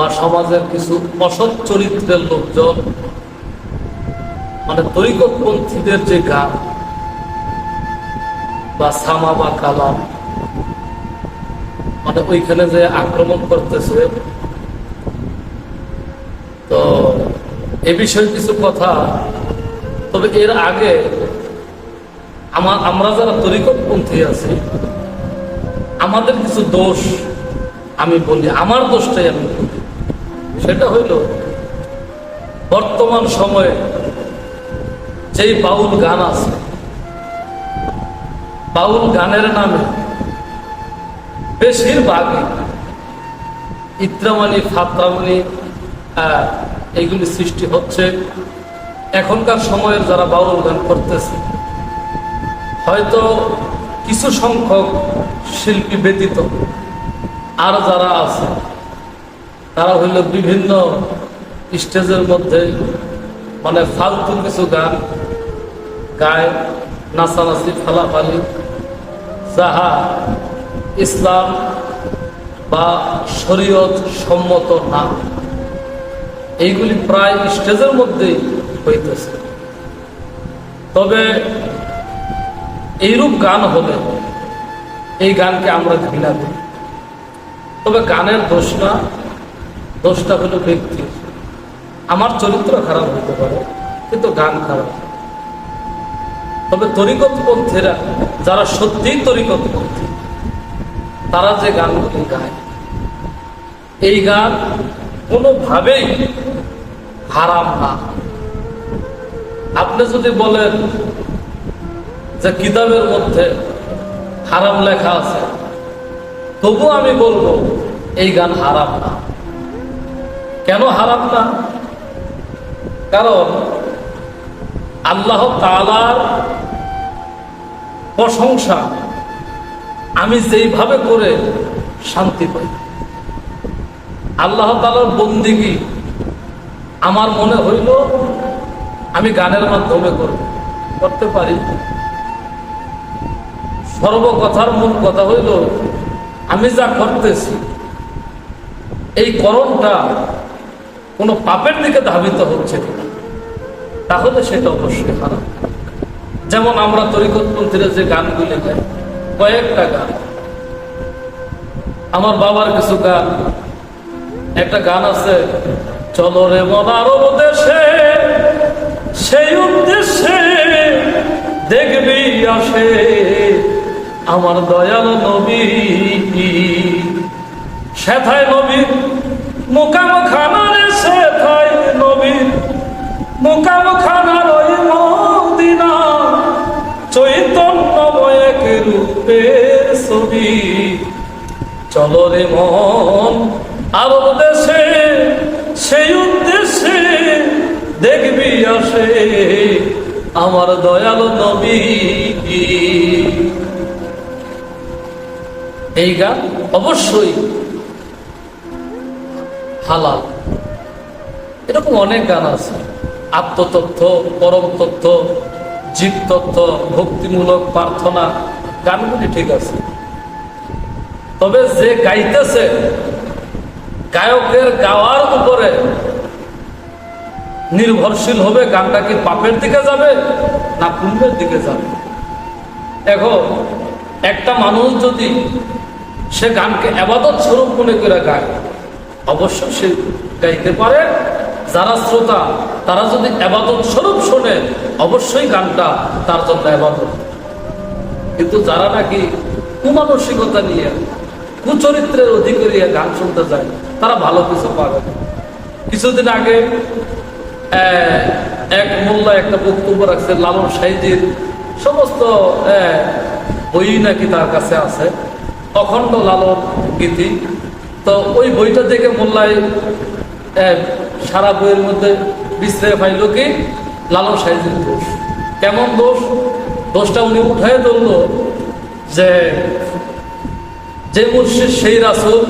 বা সমাজের কিছু অসৎ চরিত্রের লোকজন মানে তরিকতপন্থীদের যে গান বা সামা বা কালাম মানে ওইখানে যে আক্রমণ করতেছে, তো এ বিষয়ে কিছু কথা। তবে এর আগে আমার আমরা যারা তরিকতপন্থী আছি, আমাদের কিছু দোষ আমি বলি, আমার দোষটাই আমি সেটা হইল, বর্তমান সময়ে যেই বাউল গান আছে, বাউল গানের নামে বেশিরভাগই ইত্রামানি, ফাতরামানি এইগুলি সৃষ্টি হচ্ছে। এখনকার সময়ের যারা বাউল গান করতেছে, হয়তো কিছু সংখ্যক শিল্পী ব্যতীত আর যারা আছে তারা হইল বিভিন্ন স্টেজের মধ্যে মানে ফালতু কিছু গান, গায়, নাচানাচি, ফালাফালি, যাহা ইসলাম বা শরীয়ত সম্মত না। এইগুলি প্রায় স্টেজের মধ্যেই হইতেছে। তবে এইরূপ গান হলে এই গানকে আমরা ঘৃণা করি। তবে গানের দোষ না। দোষটা হলো ব্যক্তি আমার চরিত্র খারাপ হতে পারে, কিন্তু গান খারাপ। তবে তরিকতপন্থীরা, যারা সত্যিই তরিকতপন্থী, তারা যে গানগুলি গায়। এই গান কোনোভাবেই হারাম না। আপনি যদি বলেন যে কিতাবের মধ্যে হারাম লেখা আছে তবু আমি বলব, এই গান হারাম না। কেন হারাম না? কারণ আল্লাহ তালার প্রশংসা আমি যেইভাবে করে শান্তি পাই। আল্লাহ তালার বন্দিগি আমার মনে হইল আমি গানের মাধ্যমে করব, করতে পারি। সর্বকথার মূল কথা হইল, আমি যা করতেছি, এই করণটা কোনো পাপের দিকে ধাবিত হচ্ছে তাহলে সেটা অবশ্যই খারাপ যেমন আমরা তরিকতপন্থীরা যে গানগুলি গাই, কয়েকটা গান। আমার বাবার কিছু গান। একটা গান আছে, চলো রে মনার দেশে, সেই উদ্দেশ্যে দেখবি আসে আমার দয়াল নবী সেথায় নবীর মোকাম খানার চলো রে মন। সেই দেখবি আসে আমার দয়াল নবী। এই গান অবশ্যই হালাল। এরকম অনেক গান আছে। আত্মতথ্য পরম তথ্য জীব তথ্য ভক্তিমূলক প্রার্থনা, গানগুলি ঠিক আছে। তবে যে গাইতেছে, গায়কের গাওয়ার উপরে নির্ভরশীল হবে গানটা কি পাপের দিকে যাবে না পুণ্যের দিকে যাবে? এখন একটা মানুষ যদি সে গানকে আবাদত স্বরূপ মনে করে গায়, অবশ্যই সে গাইতে পারে। যারা শ্রোতা, তারা যদি আবাদত স্বরূপ শোনে, অবশ্যই গানটা তার জন্য আবাদত। কিন্তু যারা নাকি কুমানসিকতা নিয়ে কুচরিত্রের অধিকারী গান শুনতে যায় তারা ভালো কিছু পাবে কিছুদিন আগে এক মোল্লা একটা বক্তব্য রাখছে, লালন সাইজির সমস্ত বই নাকি তার কাছে আছে, অখণ্ড লালন গীতি। তো ওই বইটা দেখে মোল্লাই সারা বইয়ের মধ্যে বিশ্রে পাইল কি লালন সাহেবের দোষ। কেমন দোষ? দোষটা উনি উঠাই ধরলো যে যে মুর্শিদ, সেই রাসুল,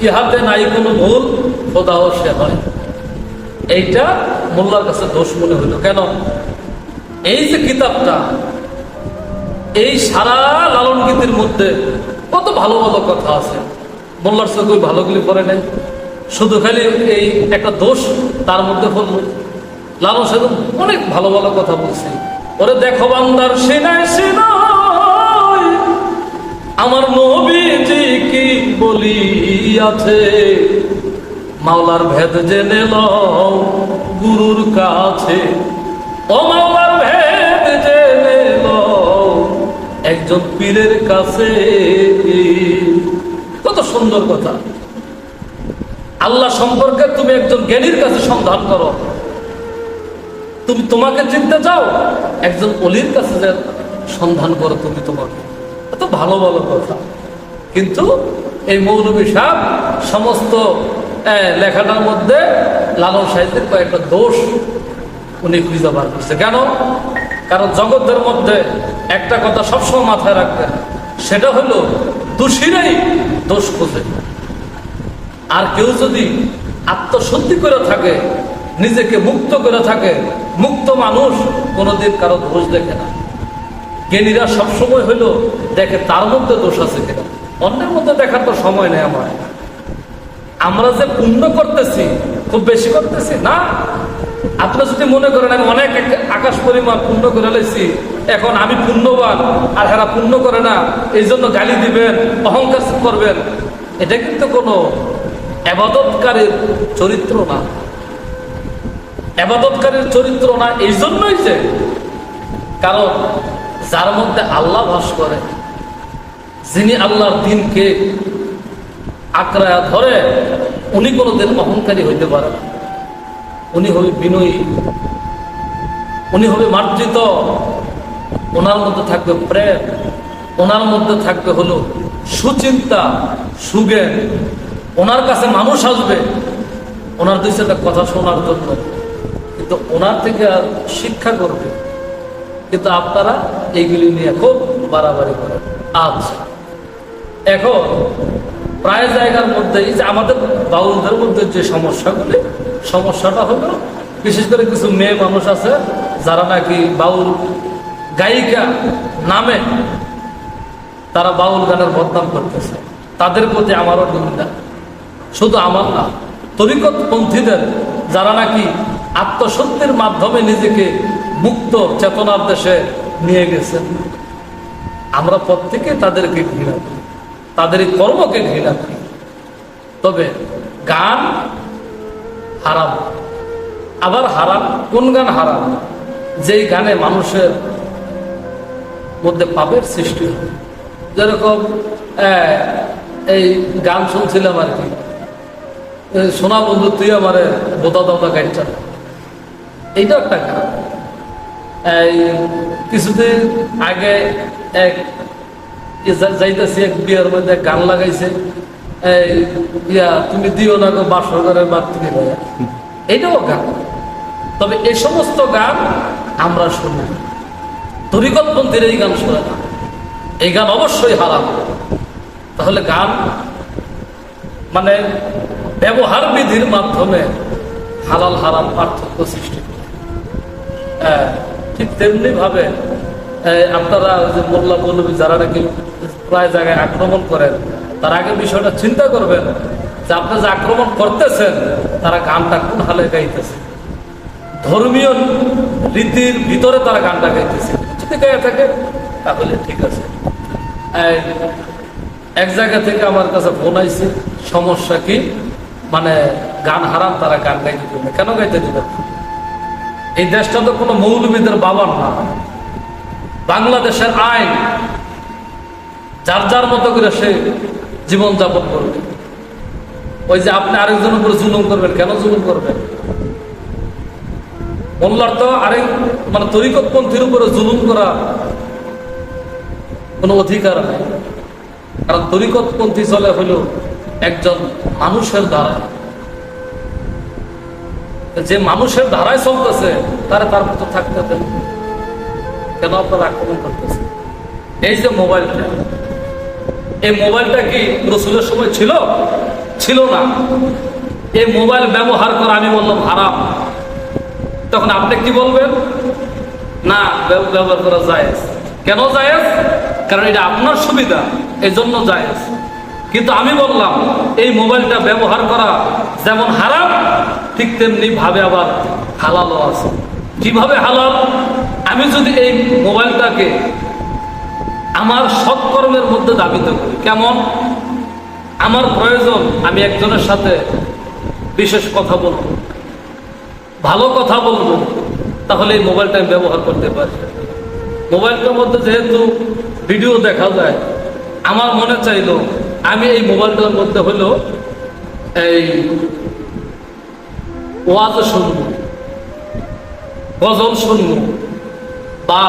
ইহাতে নাই কোনো ভুল, খোদাও সে হয় এইটা মোল্লার কাছে দোষ মনে হইল। কেন? এই যে কিতাবটা, এই সারা লালন গীতির মধ্যে কত ভালো ভালো কথা আছে। মোল্লার চোখে ভালোগুলি পড়ে নেই। শুধু খালি এই একটা দোষ তার মধ্যে পড়ল। লালন সাহেব অনেক ভালো ভালো কথা বলছে। ওরে দেখো বান্দার সেনায় সেনায় আমার নবীজি কি বলিয়াছে? মাওলার ভেদ জেনে লও, গুরুর কাছে। ও মাওলার ভেদ জেনে লও, একজন পীরের কাছে। কত সুন্দর কথা। আল্লাহ সম্পর্কে তুমি একজন জ্ঞানীর কাছে সন্ধান করো। তুমি তোমাকে চিনতে চাও, একজন অলির কাছে সন্ধান করো তুমি তোমাকে। ভালো ভালো কথা। কিন্তু এই মৌলবী সাহেব সমস্ত লেখাটার মধ্যে লালন সাহিত্যের কয়েকটা দোষ উনি খুঁজে বার করছে। কেন? কারণ জগতের মধ্যে একটা কথা সবসময় মাথায় রাখবেন, সেটা হলো দোষীরাই দোষ খোঁজে। আর কেউ যদি আত্মশুদ্ধি করে থাকে, নিজেকে মুক্ত করে থাকে, মুক্ত মানুষ কোনোদিন কারও দোষ দেখে না। জ্ঞানীরা সবসময় হইল, দেখে তার মধ্যে দোষ আছে কিনা? অন্যের মধ্যে দেখার তো সময় নেই আমার। আমরা যে পুণ্য করতেছি, খুব বেশি করতেছি, না? আপনি যদি মনে করেন, আমি অনেক আকাশ পরিমাণ পুণ্য করে লেছি এখন আমি পুণ্যবান, আর হেরা পুণ্য করে না এই জন্য গালি দিবেন, অহংকার করবেন, এটা কিন্তু কোনো আবাদতকারীর চরিত্র না। আবাদতকারীর চরিত্র না এই জন্যই যে। কারণ যার মধ্যে আল্লাহ বাস করে, যিনি আল্লাহর দিনকে আঁকড়ায়া ধরে, উনি কোনোদিন অহংকারী হইতে পারে উনি হবে বিনয়ী, উনি হবে মার্জিত, ওনার মধ্যে থাকবে প্রেম, ওনার মধ্যে থাকবে হলো সুচিন্তা সুজ্ঞান ওনার কাছে মানুষ আসবে, ওনার দুই চারটা কথা শোনার জন্য। কিন্তু ওনার থেকে আর শিক্ষা করবে। কিন্তু আপনারা এইগুলি নিয়ে খুব বাড়াবাড়ি করেন। আচ্ছা। এখন প্রায় জায়গার মধ্যে যে আমাদের বাউলদের মধ্যে যে সমস্যাগুলি, সমস্যাটা হলো বিশেষ করে কিছু মেয়ে মানুষ আছে যারা নাকি বাউল গায়িকা নামে তারা বাউল গানের বদনাম করতেছে। তাদের প্রতি আমারও নিন্দা। শুধু আমার না তরিকত পন্থীদের যারা নাকি আত্মসত্যের মাধ্যমে নিজেকে মুক্ত চেতনার দেশে নিয়ে গেছেন। আমরা প্রত্যেকে তাদেরকে ঘৃণা করি তাদের কর্মকে ঘৃণা করি। তবে গান হারাম। আবার হারাম, কোন গান হারাম? যেই গানে মানুষের মধ্যে পাপের সৃষ্টি হয়। যেরকম এই গান শুনছিলাম আর কি। সোনা বন্ধু, তুই আমারে বোতা দাওতা গাইটা। এইটা একটা গান। এই কিছুদিন আগে এক যাইতেছি এক বিয়ের মধ্যে গান লাগাইছে। এই ইয়া, তুমি দিও না গো বাসর ঘরের ভাইয়া। এইটাও গান। তবে এই সমস্ত গান আমরা শুনি। তরিকতপন্থীর এই গান শোনে না এই গান অবশ্যই হারাম। তাহলে গান মানে ব্যবহার বিধির মাধ্যমে হালাল হারাম পার্থক্য সৃষ্টি করে। ঠিক তেমনি ভাবে আপনারা যে মোল্লা মৌলবী যারা নাকি প্রায় জায়গায় আক্রমণ করেন, তার আগে বিষয়টা চিন্তা করবেন যে আপনি যে আক্রমণ করতেছেন, তারা গানটা কোন হালে গাইতেছে ধর্মীয় রীতির ভিতরে তারা গানটা গাইতেছে যদি গায়ে থাকে, তাহলে ঠিক আছে এক জায়গা থেকে আমার কাছে ফোন আইছে, সমস্যা কি মানে গান হারাম তারা গান গাইতে দিবে। কেন গাইতে দিবে? এই দেশটা তো কোনো মৌলবীদের বাবার না। বাংলাদেশের আইন, যার যার মতো করে সে জীবন যাপন করবে। ওই যে আপনি আরেকজনের উপরে জুলুম করবেন, কেন জুলুম করবেন? মোল্লার তো আরেক মানে তরিকতপন্থীর উপরে জুলুম করা কোনো অধিকার নেই। কারণ তরিকতপন্থী চলে হইল একজন মানুষের দ্বারা যে মানুষের ধারায় চলতেছে, তারা তার মতো থাকতে দেন। কেন আপনারা আক্রমণ করতেছে এই যে মোবাইলটা, এই মোবাইলটা কি রসুলের সময় ছিল? ছিল না। এই মোবাইল ব্যবহার করা আমি বললাম হারাম। তখন আপনি কি বলবেন? না, ব্যব- ব্যবহার করা যায় কেন যায় কারণ এটা আপনার সুবিধা এই জন্য যায় কিন্তু আমি বললাম, এই মোবাইলটা ব্যবহার করা যেমন হারাম, ঠিক তেমনি ভাবে আবার হালালও আছে। কীভাবে হালাল? আমি যদি এই মোবাইলটাকে আমার সৎকর্মের মধ্যে দাবিত করি, কেমন? আমার প্রয়োজন, আমি একজনের সাথে বিশেষ কথা বলব, ভালো কথা বলব, তাহলে এই মোবাইলটা আমি ব্যবহার করতে পারি। মোবাইলটার মধ্যে যেহেতু ভিডিও দেখা যায়, আমার মনে চাইলো আমি এই মোবাইলটার মধ্যে হলো এই ওয়াজ শুনব, গজল শুনব বা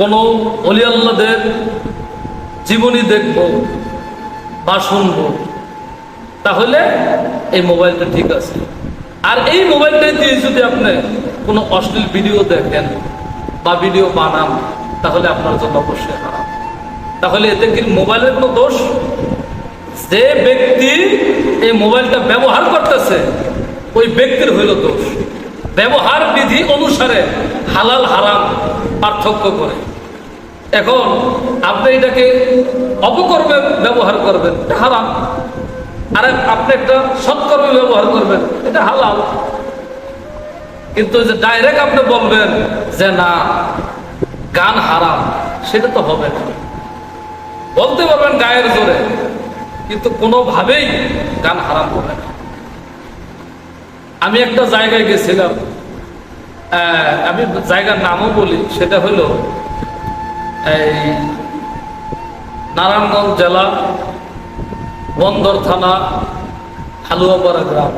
কোনো অলিয়াল্লাদের জীবনী দেখব বা শুনব। তাহলে এই মোবাইলটা ঠিক আছে। আর এই মোবাইলটা দিয়ে যদি আপনি কোনো অশ্লীল ভিডিও দেখেন বা ভিডিও বানান, তাহলে আপনার জন্য অবশ্যই হারাম। তাহলে এতে কি মোবাইলের কোনো দোষ? যে ব্যক্তি এই মোবাইলটা ব্যবহার করতেছে, ওই ব্যক্তির হইল দোষ। ব্যবহার বিধি অনুসারে হালাল, হারাম পার্থক্য করে। এখন আপনি এটাকে অপকর্মে ব্যবহার করবেন, এটা হারাম। আর আপনি একটা সৎকর্মে ব্যবহার করবেন, এটা হালাল। কিন্তু যে ডাইরেক্ট আপনি বলবেন যে না, গান হারাম, সেটা তো হবে না। বলতে পারবেন গায়ের জোরে, কিন্তু কোনোভাবেই গান হারাম হবে না। আমি একটা জায়গায় গেছিলাম আমি জায়গার নামও বলি, সেটা হলো এই নারায়ণগঞ্জ জেলা, বন্দর থানা, হালুয়াপাড়া গ্রাম।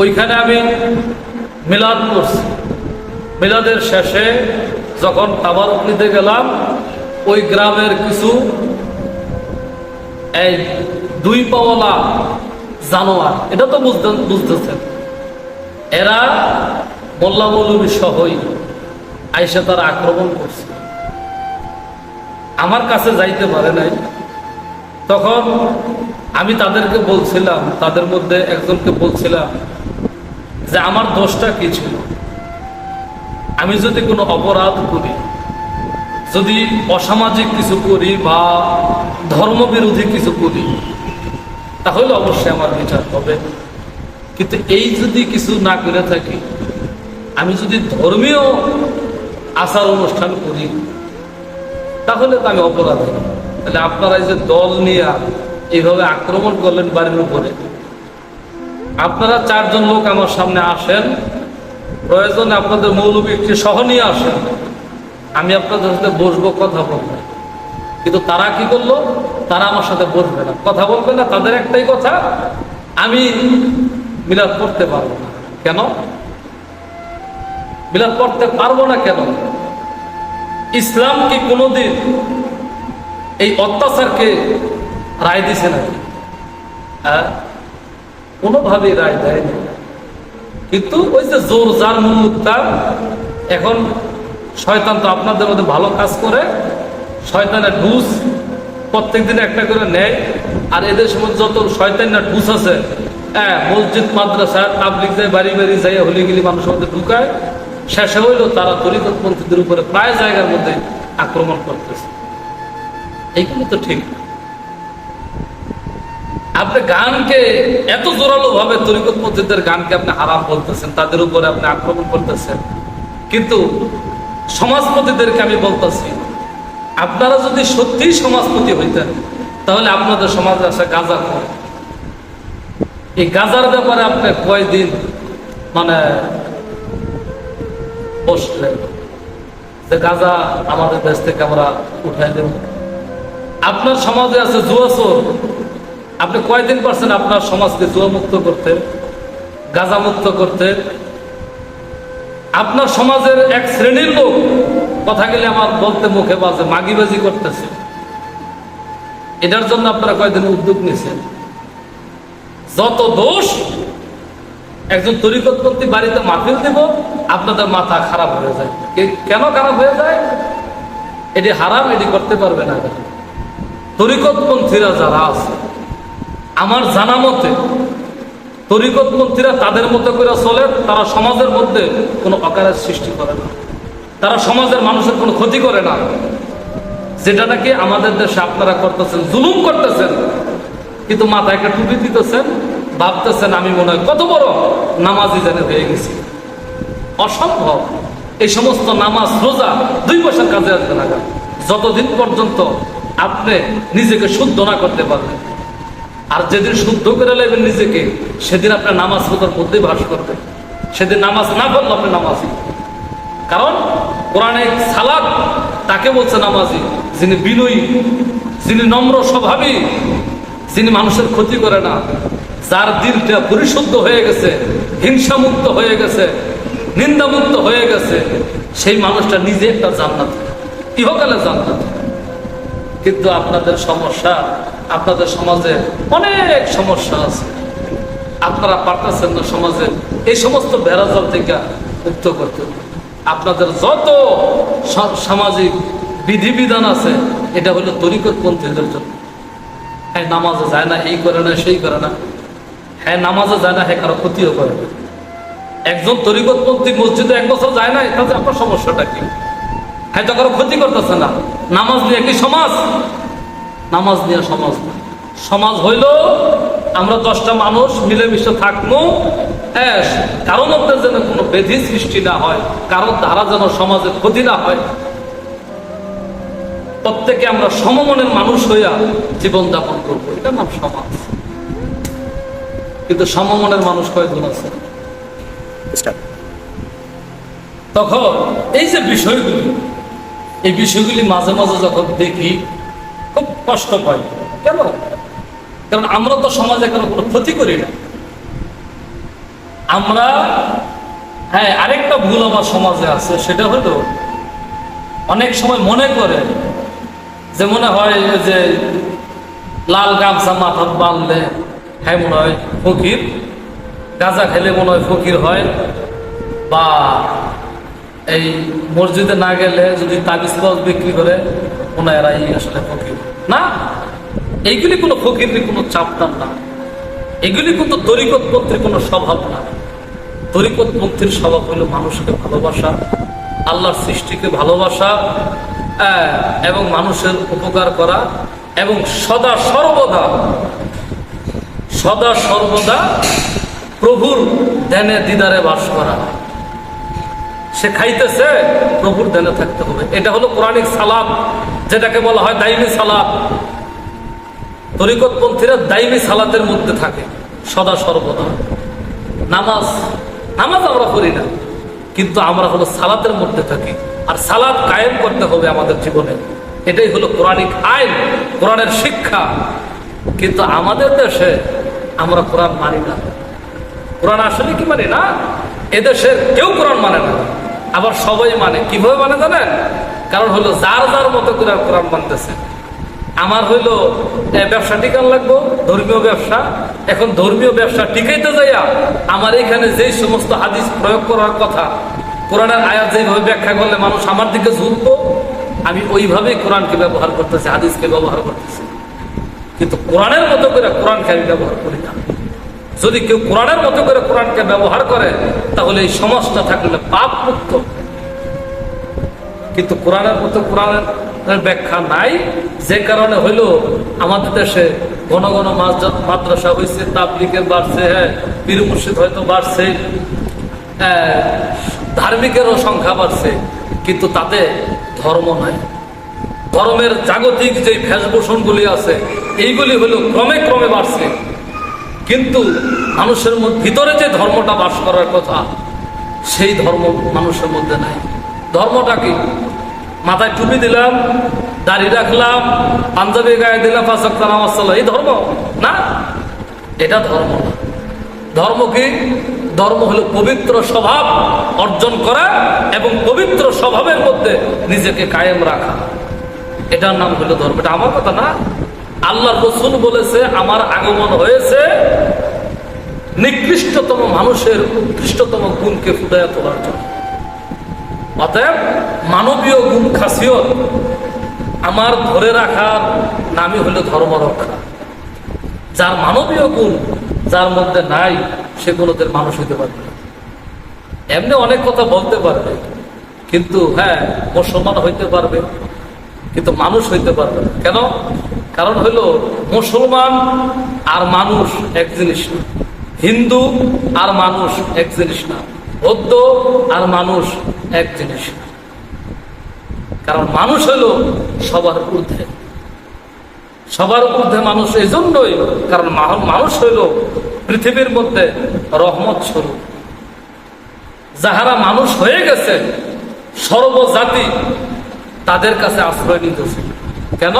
ওইখানে আমি মিলাদ করছি মিলাদের শেষে যখন তাবার নিতে গেলাম ওই গ্রামের কিছু এই দুই পাওয়ালা জানোয়ার, এটা তো বুঝতে বুঝতেছেন। এরা মোল্লা মৌলবী সহই আইসা তারা আক্রমণ করছে। আমার কাছে যাইতে পারে নাই। তখন আমি তাদেরকে বলছিলাম, তাদের মধ্যে একজনকে বলছিলাম যে, আমার দোষটা কি ছিল? আমি যদি কোনো অপরাধ করি যদি অসামাজিক কিছু করি বা ধর্মবিরোধী কিছু করি, তাহলে অবশ্যই আমার বিচার হবে। কিন্তু এই যদি কিছু না করে থাকি, আমি যদি ধর্মীয় আচার অনুষ্ঠান করি, তাহলে তো আমি অপরাধী। তাহলে আপনারা যে দল নিয়ে এইভাবে আক্রমণ করলেন বাড়ির উপরে, আপনারা চারজন লোক আমার সামনে আসেন, প্রয়োজনে আপনাদের মৌলবী একটি সহ নিয়ে আসেন। আমি আপনাদের সাথে বসবো, কথা বলব। কিন্তু তারা কি করল? তারা আমার সাথে বসবে না। কথা বলবে না, তাদের একটাই কথা, আমি মিলাদ করতে পারব না। কেন? মিলাদ করতে পারব না কেন? ইসলাম কি কোনোদিন এই অত্যাচারকে রায় দিছে নাকি? হ্যাঁ? কোনোভাবেই রায় দেয়নি। কিন্তু ওই যে জোর যার মুক্তার এখন শয়তান তো আপনাদের মধ্যে ভালো কাজ করে, শয়তানের ডুস প্রত্যেক দিন একটা করে নেয়। আর এদের সময় যত শয়তানের ডুস আছে হ্যাঁ মসজিদ, মাদ্রাসা তাবলিক যায়, বাড়ি বাড়ি যাই হলিগিলি মানুষের মধ্যে ঢুকায়। শেষে হইল তারা তরিকতপন্থীদের উপরে প্রায় জায়গার মধ্যে আক্রমণ করতেছে। এইগুলো তো ঠিক আপনি গানকে এত জোরালো ভাবে তরিকতপন্থীদের গানকে আপনি হারাম বলতেছেন, তাদের উপরে আপনি আক্রমণ করতেছেন। কিন্তু সমাজপতিদেরকে আমি বলতেছি, আপনারা যদি সত্যিই সমাজপতি হইতেন, তাহলে আপনাদের সমাজে আসে গাজা করে এই গাজার ব্যাপারে আপনি কয়দিন মানে বসলেন? যে গাজা আমাদের দেশ থেকে আমরা উঠাই দেব। আপনার সমাজে আছে জুয়াচোর আপনি কয়দিন পারছেন আপনার সমাজকে জুয়া মুক্ত করতে গাজা মুক্ত করতে? আপনার সমাজের এক শ্রেণির লোক কথা গেলে আমার বলতে মুখে বাজে, মাগিবাজি করতেছে। এটার জন্য আপনারা কয়েকদিন উদ্যোগ নিয়েছেন? যত দোষ একজন তরিকতপন্থী বাড়িতে মাহফিল দেব, আপনাদের মাথা খারাপ হয়ে যায়। কেন খারাপ হয়ে যায়? এটি হারাম, এটি করতে পারবে না। তরিকতপন্থীরা যারা আছে, আমার জানা মতে তরিকতপন্থীরা তাদের মতো করে চলে, তারা সমাজের মধ্যে কোনো অকারের সৃষ্টি করে না। তারা সমাজের মানুষের কোনো ক্ষতি করে না। যেটা নাকি আমাদের দেশে আপনারা করতেছেন, জুলুম করতেছেন, কিন্তু মাথায় একটা টুপি দিতেছেন, ভাবতেছেন আমি মনে হয় কত বড় নামাজি জানে হয়ে গেছি। অসম্ভব। এই সমস্ত নামাজ, রোজা দুই পয়সার কাজে আসবে না যতদিন পর্যন্ত আপনি নিজেকে শুদ্ধ না করতে পারবেন। আর যেদিন শুদ্ধ করে নেবেন নিজেকে, সেদিন আপনার নামাজ রোজার মধ্যেই ভাস করবেন। সেদিন নামাজ না করলে আপনি নামাজি। কারণ কোরআনে সালাদ, তাকে বলছে নামাজি, যিনি বিনয়ী, যিনি নম্র স্বভাবী, যিনি মানুষের ক্ষতি করে না, যার দিলটা পরিশুদ্ধ হয়ে গেছে, হিংসামুক্ত হয়ে গেছে, নিন্দামুক্ত হয়ে গেছে, সেই মানুষটা নিজে একটা জান্নাত। ইহকালে জান্নাত। কিন্তু আপনাদের সমস্যা আপনাদের সমাজে অনেক সমস্যা আছে। আপনারা পারতেছেন না সমাজে এই সমস্ত বেড়াজাল থেকে মুক্ত করতে। আপনাদের যত সামাজিক বিধিবিধান আছে, এটা হলো তরিকতপন্থীদের জন্য। হ্যাঁ নামাজে যায় না, এই করে না, সেই করে না। হ্যাঁ নামাজে যায় না হ্যাঁ কারও ক্ষতিও করে না। একজন তরিকতপন্থী মসজিদে এক বছর যায় না তাতে আপনার সমস্যাটা কি? হ্যাঁ তো কারও ক্ষতি করতেছে না। নামাজ নিয়ে কি সমাজ নামাজ নিয়ে সমাজ। সমাজ হইল আমরা দশটা মানুষ মিলেমিশে থাকব হ্যাঁ কারও মধ্যে যেন কোনো বেধি সৃষ্টি না হয় কারোর দ্বারা যেন সমাজের ক্ষতি না হয়। প্রত্যেকে আমরা সমমনের মানুষ হইয়া জীবন যাপন করব। এটা নাম সমাজ। কিন্তু সমমনের মানুষ কয়েকজন আছে? তখন এই যে বিষয়গুলি এই বিষয়গুলি মাঝে মাঝে যখন দেখি কষ্ট পাই। কেন? কারণ আমরা তো সমাজে কোনো কোনো ক্ষতি করি না। আমরা হ্যাঁ আরেকটা ভুল আমার সমাজে আছে, সেটা হলো অনেক সময় মনে করে যে মনে হয় যে লাল গামছা মাথা বাঁধলে হ্যাঁ মনে হয় ফকির। গাঁজা খেলে মনে হয় ফকির হয়। বা এই মসজিদে না গেলে যদি তাবিজ বিক্রি করে মনে আসলে ফকির। না, এইগুলি কোনো ফকিরের কোনো চাপটান না। এগুলি কিন্তু তরিকতপন্থীর কোনো স্বভাব না। তরিকতপন্থীর স্বভাব হলো মানুষকে ভালোবাসা, আল্লাহর সৃষ্টিকে ভালোবাসা এবং মানুষের উপকার করা, এবং সদা সর্বদা সদা সর্বদা প্রভুর ধ্যানে দিদারে বাস করা। সে খাইতেছে, প্রভুর ধ্যানে থাকতে হবে। এটা হলো কোরআনিক সালাম। যেটাকে বলা হয় দাইমি সালাম তরিকতপন্থীরা দাইমি সালাতের মধ্যে থাকে, সদা সর্বদা। নামাজ নামাজ আমরা করি না, কিন্তু আমরা হলো সালাতের মধ্যে থাকি। আর সালাদ কায়েম করতে হবে আমাদের জীবনে। এটাই হলো কোরআনিক আইন, কোরআনের শিক্ষা। কিন্তু আমাদের দেশে আমরা কোরআন মানি না। কোরআন আসলে কি মানে না? এদেশের কেউ কোরআন মানে না। আবার সবাই মানে। কীভাবে মানে জানেন? কারণ হলো যার যার মতো করে কোরআন মানতেছে আমার হইল ব্যবসা টিকান লাগবো? ধর্মীয় ব্যবসা। এখন ধর্মীয় ব্যবসা টিকাইতে যাইয়া আমার এখানে যেই সমস্ত হাদিস প্রয়োগ করার কথা, কোরআনের আয়াত যেভাবে ব্যাখ্যা করলে মানুষ আমার দিকে ঝুঁকবো, আমি ওইভাবেই কোরআনকে ব্যবহার করতেছি, হাদিসকে ব্যবহার করতেছি। কিন্তু কোরআনের মতো করে কোরআনকে আমি ব্যবহার করি না। যদি কেউ কোরআনের মতো করে কোরআনকে ব্যবহার করে, তাহলে এই সমাজটা থাকলে পাপ মুক্ত কিন্তু কোরআনের মতো কোরআনের ব্যাখ্যা নাই। যে কারণে হইল আমাদের দেশে ঘন ঘন মাদ্রা- মাদ্রাসা হয়েছে তাবলিকের বাড়ছে হ্যাঁ পীর মুর্শিদ হয়তো বাড়ছে ধার্মিকেরও সংখ্যা বাড়ছে, কিন্তু তাতে ধর্ম নাই। ধর্মের জাগতিক যে ভেষভূষণগুলি আছে, এইগুলি হলো ক্রমে ক্রমে বাড়ছে। কিন্তু মানুষের ভিতরে যে ধর্মটা বাস করার কথা, সেই ধর্ম মানুষের মধ্যে নাই। ধর্মটা কি? মাথায় টুপি দিলাম, দাড়ি রাখলাম, পাঞ্জাবি গায়ে দিলাম নামাজ এই ধর্ম? না। এটা ধর্ম ধর্ম কি? ধর্ম হলো পবিত্র স্বভাব অর্জন করা এবং পবিত্র স্বভাবের মধ্যে নিজেকে কায়েম রাখা। এটার নাম হলো ধর্ম। এটা আমার কথা না। আল্লাহ রসুল বলেছে, আমার আগমন হয়েছে। নিকৃষ্টতম মানুষের উৎকৃষ্টতম গুণকে ফুটাইয়া তোলার জন্য। অতএব মানবীয় গুণ খাসিয়ত আমার ধরে রাখার নামই হলো ধর্ম রক্ষা। যার মানবীয় গুণ যার মধ্যে নাই, সে মানুষ হইতে পারবে এমনি অনেক কথা বলতে পারবে, কিন্তু হ্যাঁ মুসলমান হইতে পারবে, কিন্তু মানুষ হইতে পারবে কেন? কারণ হইল মুসলমান আর মানুষ এক জিনিস না। হিন্দু আর মানুষ এক জিনিস না। বৌদ্ধ আর মানুষ এক জিনিস। কারণ মানুষ হইল সবার ঊর্ধ্বে। সবার ঊর্ধ্বে মানুষ এই জন্যই কারণ মানুষ হইল পৃথিবীর মধ্যে রহমত স্বরূপ। যাহারা মানুষ হয়ে গেছে, সর্বজাতি তাদের কাছে আশ্রয় নিতেছে। কেন?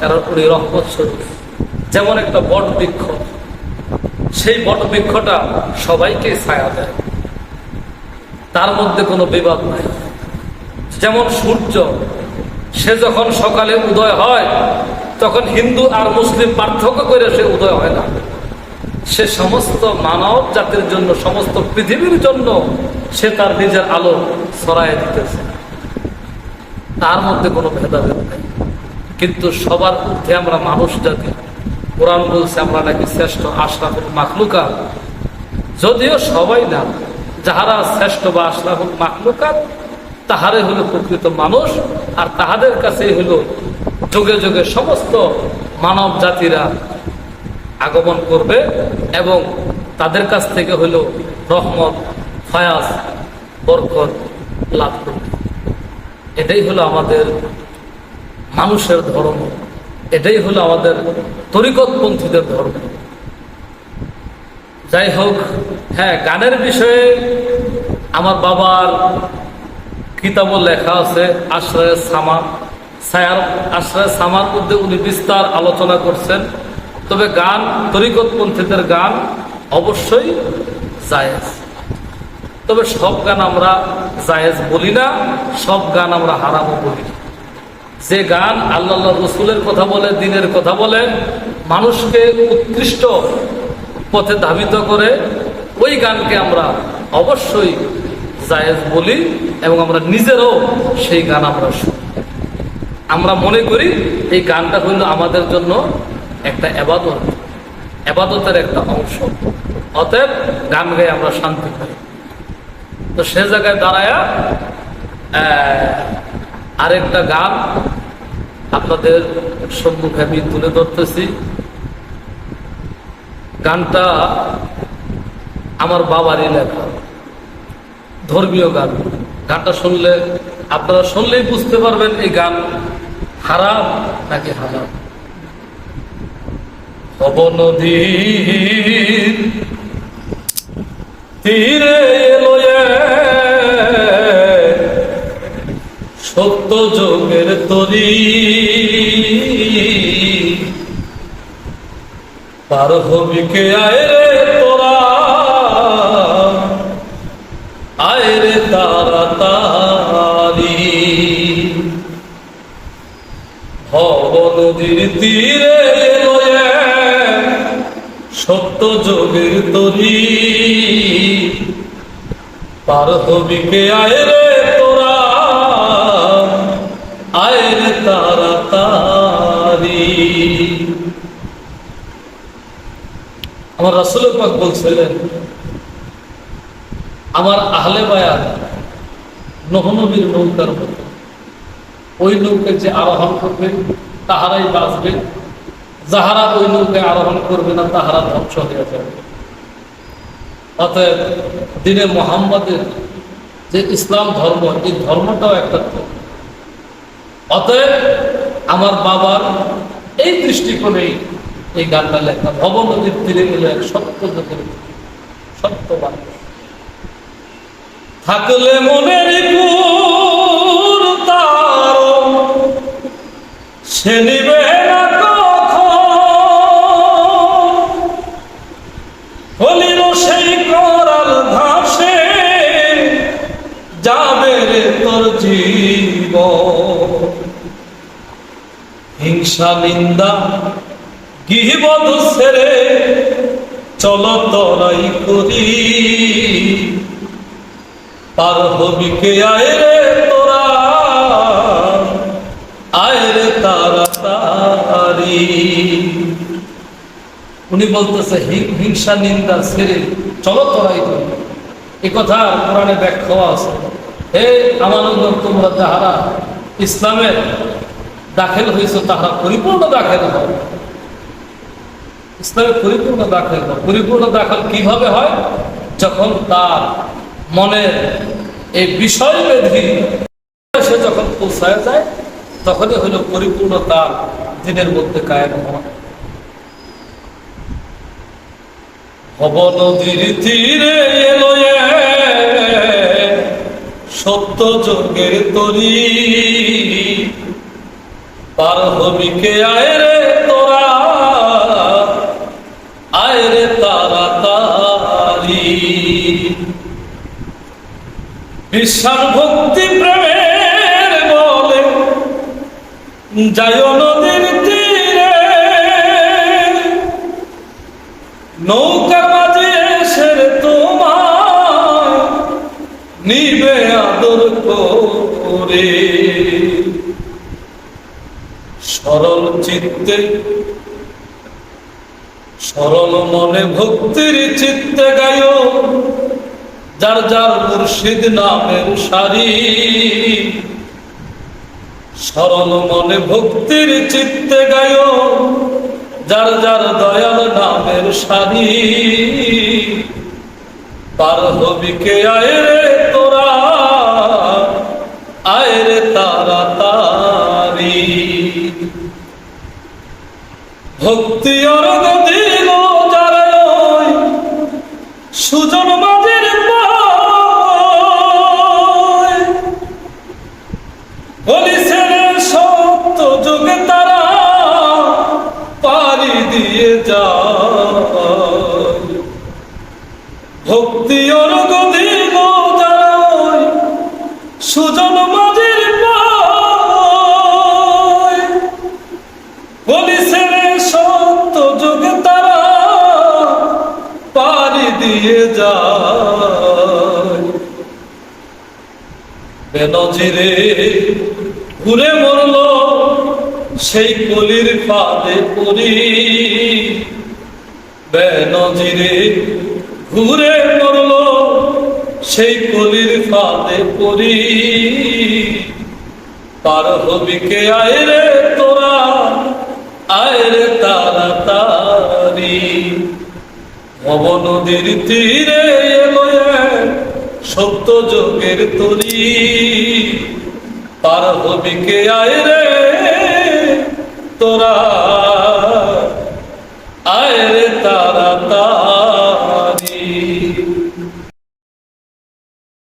কারণ উনি রহমত স্বরূপ। যেমন একটা বট বৃক্ষ, সেই বট বৃক্ষটা সবাইকে ছায়া দেয়। তার মধ্যে কোনো বিবাদ নাই। যেমন সূর্য, সে যখন সকালে উদয় হয়, তখন হিন্দু আর মুসলিম পার্থক্য করে সে উদয় হয় না। সে সমস্ত মানব জাতির জন্য, সমস্ত পৃথিবীর জন্য সে তার নিজের আলো ছড়ায় দিতেছে। তার মধ্যে কোনো ভেদাভেদ নেই। কিন্তু সবার ঊর্ধ্বে আমরা মানুষ জাতি। কোরআন বলছে, আমরা নাকি শ্রেষ্ঠ আশরাফুল মাখলুকা যদিও সবাই না যাহারা শ্রেষ্ঠ বা আশরাফুল মাখলুকাত তাহারে হলো প্রকৃত মানুষ, আর তাহাদের কাছেই হলো যুগে যুগে সমস্ত মানব জাতিরা আগমন করবে এবং তাদের কাছ থেকে হলো রহমত ফয়াজ বরকত লাভ করবে। এটাই হলো আমাদের মানুষের ধর্ম। এটাই হলো আমাদের তরিকতপন্থীদের ধর্ম। যাই হোক হ্যাঁ গানের বিষয়ে আমার বাবার কিতাবও লেখা আছে, আশ্রয় সামা। সায়ার, আশ্রয় সামার মধ্যে উনি বিস্তার আলোচনা করছেন। তবে গান তরিকতপন্থীদের গান অবশ্যই জায়েজ। তবে সব গান আমরা জায়েজ বলি না, সব গান আমরা হারামও বলি। যে গান আল্লাহ রসুলের কথা বলে, দিনের কথা বলে, মানুষকে উৎকৃষ্ট পথে ধাবিত করে ওই গানকে আমরা অবশ্যই জায়েজ বলি এবং আমরা নিজেরও সেই গান আমরা শুনি। আমরা মনে করি এই গানটা হইল আমাদের জন্য একটা এবাদত এবাদতের একটা অংশ। অতএব গান গায়ে আমরা শান্তি পাই। তো সে জায়গায় দাঁড়ায় আরেকটা গান আপনাদের সম্মুখে আমি তুলে ধরতেছি। গানটা আমার বাবারই লেখা। ধর্মীয় গান। গানটা শুনলে আপনারা শুনলেই বুঝতে পারবেন এই গান হারাম নাকি হারাম। তীরে সত্য যোগের তরি পার হবি কে আয় রে তোরা? আয় রে তাড়াতাড়ি। ভব নদীর তীরে সত্য যোগের তরি। পার হবি কে আয় রে তোরা? আয় রে তাড়াতাড়ি। আমার রাসুল পাক বলছিলেন, আমার আহলে বায়ার নহনবীর নৌকার মতো। ওই নৌকে যে আরোহণ করবে, তাহারাই বাঁচবে। যাহারা ওই নৌকায় আরোহণ করবে না, তাহারা ধ্বংস হয়ে যাবে। অতএব দিনে মোহাম্মদের যে ইসলাম ধর্ম, এই ধর্মটাও একটা। অতএব আমার বাবার এই দৃষ্টিকোণেই এই গানটা লেখা। ভব নদীর তীরে গেলে এক সত্য যুগের সত্য মানুষ থাকলে মনের সে নিবে হিংসা, নিন্দা গিহবধ সেরে চলো তরাই করি। পার হবি কে আয় রে তোরা, আয় রে তাড়াতাড়ি। উনি বলতেছে হিংসা, নিন্দা ছেড়ে চলো তরাই করি। এ কথা কোরআনে ব্যাখ্যা আছে। হে আমার তোমরা যাহারা ইসলামের দাখিল হয়েছে তাহারা পরিপূর্ণ দাখিল হয় ইসলামে পরিপূর্ণ দাখিল পরিপূর্ণ দাখিল কীভাবে হয়? যখন তার মনের এই বিষয় বেধি সে যখন পৌঁছায় যায়, তখনই হইল পরিপূর্ণ তার দিনের মধ্যে কায়েম হওয়া। এলো সত্য যজ্ঞের তরি। পার হবি কে আয় রে বিশ্বাস ভক্তি প্রেমের বলে। যায় নদীর তীরে। নৌকা মাঝে এসে তোমার নিবে আদর করে। সরল চিত্তে, সরল মনে ভক্তির চিত্তে গায় যার যার মুর্শিদ নামের সারি। সরল মনে ভক্তির চিত্তে গায়, যার যার দয়াল নামের সারি। পার হবি কে আয় ভক্তি অর্গ দিল যারা সুজন মাঝের সত্য যুগে তারা পারি দিয়ে যায়। বেনজিরে ঘুরে মরল সেই কলির ফাঁদে পড়ি। বেনজিরে ঘুরে মরল সেই কলির ফাঁদে পড়ি। পার হবি কে তোরা, আয় রে তাড়াতাড়ি। ভব নদীর তীরে এলো সত্য যোগের তরি। পার হবি কে আয় রে তোরা, আয় রে তাড়াতাড়ি।